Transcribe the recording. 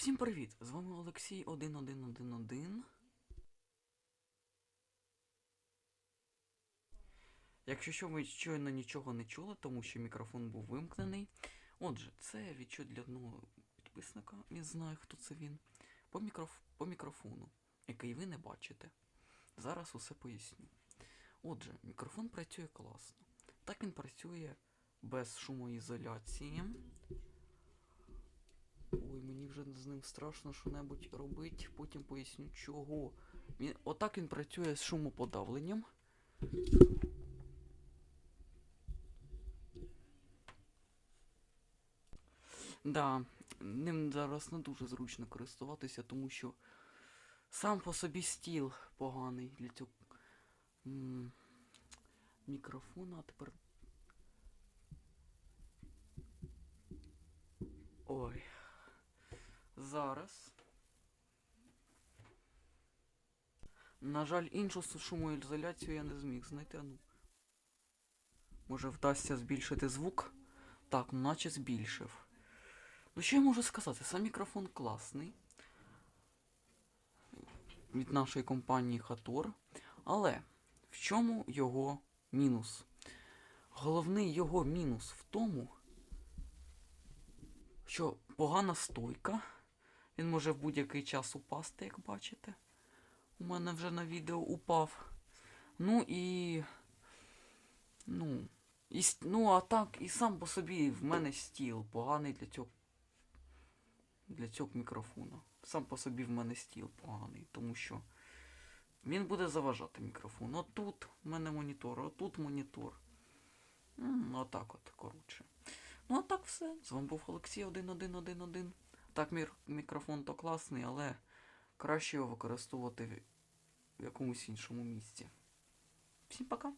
Всім привіт! З вами Олексій 1111. Якщо що ви щойно нічого не чули, тому що мікрофон був вимкнений. Отже, це відчут для одного підписника, він знає, хто це він. По, мікроф... по мікрофону, який ви не бачите. Зараз усе поясню. Отже, мікрофон працює класно. Так він працює без шумоізоляції. Вже з ним страшно що-небудь робити, потім поясню чого. Він, отак він працює з шумоподавленням. Да, ним зараз не дуже зручно користуватися, тому що сам по собі стіл поганий для цього мікрофона, а тепер. Ой. Зараз. На жаль, іншу су- шумоізоляцію я не зміг знайти. Ну. Може вдасться збільшити звук? Так, наче збільшив. Ну що я можу сказати? Сам мікрофон класний. Від нашої компанії Хатор. Але в чому його мінус? Головний його мінус в тому, що погана стойка. Він може в будь-який час упасти, як бачите. У мене вже на відео упав. Ну і. Ну. І, ну, а так, і сам по собі в мене стіл поганий для цього. Для цього мікрофона. Сам по собі в мене стіл поганий, тому що він буде заважати мікрофон. Отут в мене монітор, отут монітор. М, Отак от, коротше. Ну а так все. З вами був Олексій 1111. Так, мікрофон то класний, але краще його використовувати в якомусь іншому місці. Всім пока!